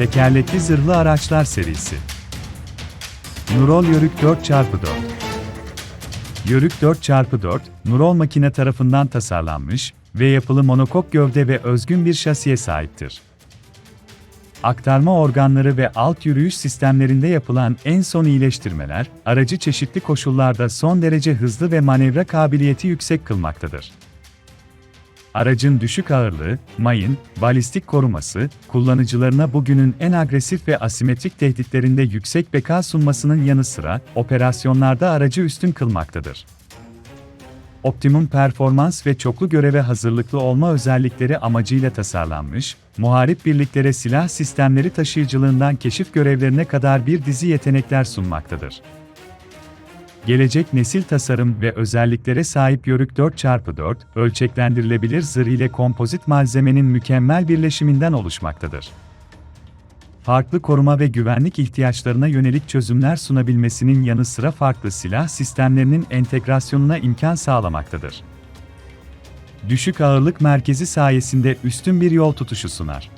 Tekerlekli zırhlı araçlar serisi. Nurol Yörük 4x4 Yörük 4x4, Nurol makine tarafından tasarlanmış ve yapılı monokok gövde ve özgün bir şasiye sahiptir. Aktarma organları ve alt yürüyüş sistemlerinde yapılan en son iyileştirmeler, aracı çeşitli koşullarda son derece hızlı ve manevra kabiliyeti yüksek kılmaktadır. Aracın düşük ağırlığı, mayın, balistik koruması, kullanıcılarına bugünün en agresif ve asimetrik tehditlerinde yüksek beka sunmasının yanı sıra, operasyonlarda aracı üstün kılmaktadır. Optimum performans ve çoklu göreve hazırlıklı olma özellikleri amacıyla tasarlanmış, muharip birliklere silah sistemleri taşıyıcılığından keşif görevlerine kadar bir dizi yetenekler sunmaktadır. Gelecek nesil tasarım ve özelliklere sahip Yörük 4x4, ölçeklendirilebilir zırh ile kompozit malzemenin mükemmel birleşiminden oluşmaktadır. Farklı koruma ve güvenlik ihtiyaçlarına yönelik çözümler sunabilmesinin yanı sıra farklı silah sistemlerinin entegrasyonuna imkan sağlamaktadır. Düşük ağırlık merkezi sayesinde üstün bir yol tutuşu sunar.